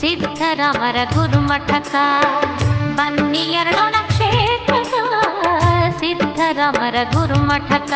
ಸಿದ್ಧರಾಮರ ಗುರುಮಠಕ. ಬನ್ನಿ ಎರಡೋಣ ಕ್ಷೇತ್ರಕ ಸಿದ್ಧರಾಮರ ಗುರುಮಠಕ.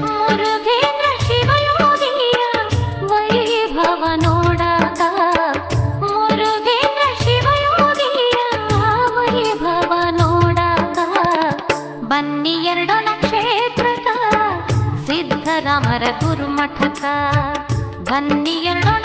ಮುರುಘೇಂದ್ರ ಶಿವಯೋಗಿಯ ವೈಭವ ನೋಡಕ. ಮುರುಘೇಂದ್ರ ಶಿವಯೋಗಿಯ ವೈಭವ ನೋಡಕ. ಬನ್ನಿ ಎರಡೋಣ ಕ್ಷೇತ್ರಕ ಸಿದ್ಧರಾಮರ ಗುರುಮಠಕ. ಬನ್ನಿ ಎರಡೋಣ